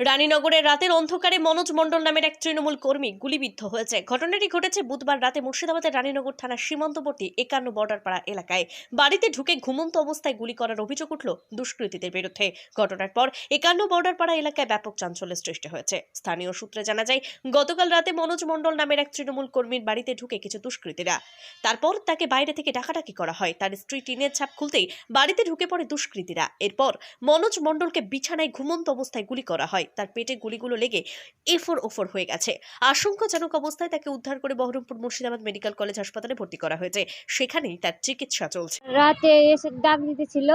রানীনগরের রাতের অন্ধকারে মনোজ মণ্ডল নামের এক তৃণমূল কর্মী গুলিবিদ্ধ হয়েছে। ঘটনাটি ঘটেছে বুধবার রাতে মুর্শিদাবাদের রানীনগর থানার সীমান্তবর্তী একান্ন বর্ডার পাড়া এলাকায়। বাড়িতে ঢুকে ঘুমন্ত অবস্থায় গুলি করার অভিযোগ উঠল দুষ্কৃতীদের বিরুদ্ধে। ঘটনার পর একান্ন বর্ডার পাড়া এলাকায় ব্যাপক চাঞ্চল্যের সৃষ্টি হয়েছে। স্থানীয় সূত্রে জানা যায়, গতকাল রাতে মনোজ মণ্ডল নামের এক তৃণমূল কর্মীর বাড়িতে ঢুকে কিছু দুষ্কৃতীরা। তারপর তাকে বাইরে থেকে ডাকাডাকি করা হয়। তার স্ত্রী টিনের ছাপ খুলতেই বাড়িতে ঢুকে পড়ে দুষ্কৃতীরা। এরপর মনোজ মণ্ডলকে বিছানায় ঘুমন্ত অবস্থায় গুলি করা হয়। তার পেটে গুলিগুলো লেগে এফোর ওফর হয়ে গেছে। আশঙ্কাজনক অবস্থায় তাকে উদ্ধার করে বহরমপুর মুর্শিদাবাদ মেডিকেল কলেজ হাসপাতালে ভর্তি করা হয়েছে। সেখানেই তার চিকিৎসা চলছে। রাতে এসে ডাক দিতেছিল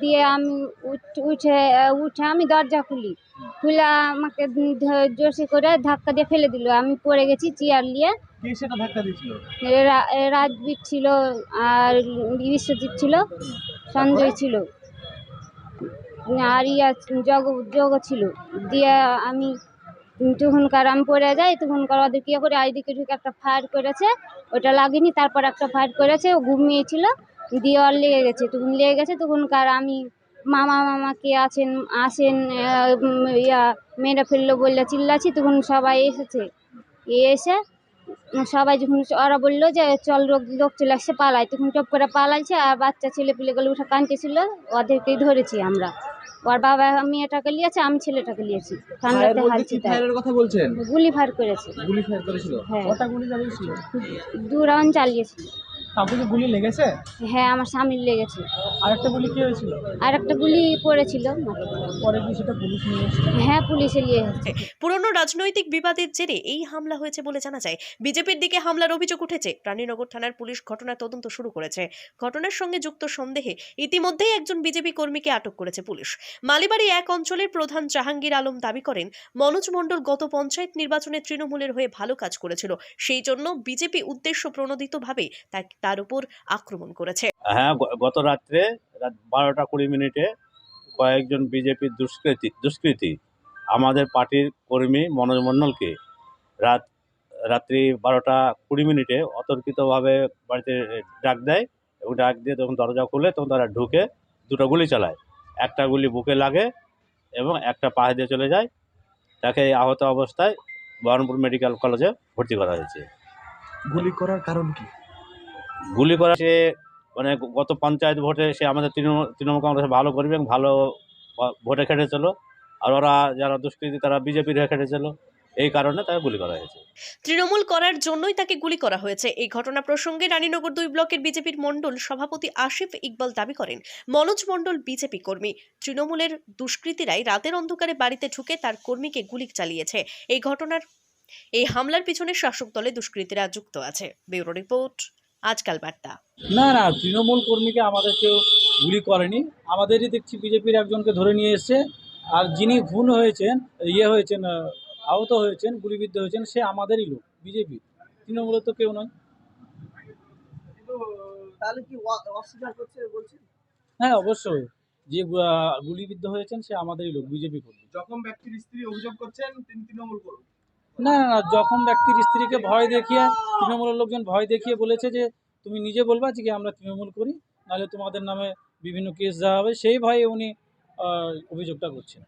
দিয়ে আমি উঠ- উঠে উঠে আমি দরজা খুলি। খুলে আমাকে জোরসে করে ধাক্কা দিয়ে ফেলে দিল। আমি পড়ে গেছি চেয়ার নিয়ে। কে সেটা ধাক্কা দিয়েছিল? রা- রাজবীর ছিল আর বিশ্বজিৎ ছিল সঞ্জয় ছিল। আর ইয়া জগ জগ ছিল। দিয়ে আমি তখনকার আমি পড়ে যাই, তখনকার ওদের কী করে আইদিকে ঢুকে একটা ফায়ার করেছে, ওটা লাগেনি, তারপর একটা ফায়ার করেছে, ও ঘুমিয়েছিল, দিয়ে ওর লেগে গেছে। তখন লেগে গেছে, তখনকার আমি মামা মামা কে আছেন, আসেন ইয়া মেয়েরা ফেলল বললে চিল্লাছি তখন সবাই এসেছে। এসে সবাই যখন, ওরা বলল যে, চল লোক লোক চলে আসছে পালায় তখন টপ করে পালাইছে, আর বাচ্চা ছেলে পিলেগুলো উঠে কাঁদতেছিল, ওদেরকেই ধরেছি আমরা। ওর বাবা মেয়েটাকে নিয়েছে আমি ছেলেটাকে নিয়েছি। ঠান্ডাতে হালছি কথা বলছেন? গুলি ফায়ার করেছে। গুলি ফায়ার করেছিল? হ্যাঁ। গুলি চালিয়েছিল? দু রাউন্ড চালিয়েছে কাউকে গুলি লেগেছে? হ্যাঁ আমার স্বামীর লেগেছে। আর একটা গুলি কি হয়েছিল? আর একটা গুলি পড়েছিল। পরে কি সেটা পুলিশ নিয়ে হ্যাঁ পুলিশে নিয়ে এসেছে। পুরনো রাজনৈতিক বিবাদের জেরে এই হামলা হয়েছে বলে জানা যায়। বিজেপির দিকে হামলার অভিযোগ উঠেছে। রানীনগর থানার পুলিশ ঘটনার তদন্ত শুরু করেছে। ঘটনার সঙ্গে যুক্ত সন্দেহে ইতিমধ্যেই একজন বিজেপি কর্মীকে আটক করেছে পুলিশ। মালিবাড়ি এক অঞ্চলের প্রধান জাহাঙ্গীর আলম দাবি করেন মনোজ মণ্ডল গত পঞ্চায়েত নির্বাচনে তৃণমূলের হয়ে ভালো কাজ করেছিল। সেই জন্য বিজেপি উদ্দেশ্য প্রণোদিতভাবে তা- তার উপর আক্রমণ করেছে। হ্যাঁ গ- গত রাত্রে রাত বারোটা কুড়ি মিনিটে কয়েকজন বিজেপির দুষ্কৃতি দুষ্কৃতী আমাদের পার্টির কর্মী মনোজ মণ্ডলকে রাত রাত্রি বারোটা কুড়ি মিনিটে অতর্কিতভাবে বাড়িতে ডাক দেয় এবং ডাক দিয়ে তখন দরজা খুলে তখন তারা ঢুকে দুটো গুলি চালায়। একটা গুলি বুকে লাগে এবং একটা পায়ে দিয়ে চলে যায়। তাকে আহত অবস্থায় বহরমপুর মেডিকেল কলেজে ভর্তি করা হয়েছে। গুলি করার কারণ কি? গুলি করা সে মানে গত পঞ্চায়েত ভোটে সে আমাদের তৃণমূল তৃণমূল কংগ্রেস ভালো করবে এবং ভালো ভোটে খেটেছিল। আর ওরা যারা দুষ্কৃতী তারা বিজেপির হয়ে খেটেছিল। এই কারণে তাকে গুলি করা হয়েছে। তৃণমূল করার জন্যই তাকে গুলি করা হয়েছে। এই ঘটনা প্রসঙ্গে রানীনগর দুই ব্লকের বিজেপির মণ্ডল সভাপতি আসিফ ইকবাল দাবি করেন, মনোজ মণ্ডল বিজেপি কর্মী। তৃণমূলের দুষ্কৃতীরাই রাতের অন্ধকারে বাড়িতে ঢুকে তার কর্মীকে গুলি চালিয়েছে। এই ঘটনার, এই হামলার পিছনে শাসক দলে দুষ্কৃতীরা যুক্ত আছে। Bureau report. আজকাল বার্তা। না না তৃণমূল কর্মীকে আমাদের কেউ গুলি করেনি। আমাদেরই দেখছি বিজেপির একজনকে ধরে নিয়ে এসছে। আর যিনি খুন হয়েছেন ইয়ে হয়েছেন আহত হয়েছেন গুলিবিদ্ধ হয়েছেন সে আমাদেরই লোক বিজেপি। তৃণমূলের তো কেউ নয়। তাহলে কি অ- অস্বীকার করছে বলছেন? হ্যাঁ অবশ্যই। যে গুলিবিদ্ধ হয়েছেন সে আমাদেরই লোক বিজেপি কর্মী। যখন ব্যক্তির স্ত্রী অভিযোগ করছেন তিনি তৃণমূল করুন না না না, যখন ব্যক্তির স্ত্রীকে ভয় দেখিয়ে, তৃণমূলের লোকজন ভয় দেখিয়ে বলেছে যে, তুমি নিজে বলবা যে, আমরা তৃণমূল করি, নাহলে তোমাদের নামে বিভিন্ন কেস দেওয়া হবে, সেই ভয়ে উনি অভিযোগটা করছেন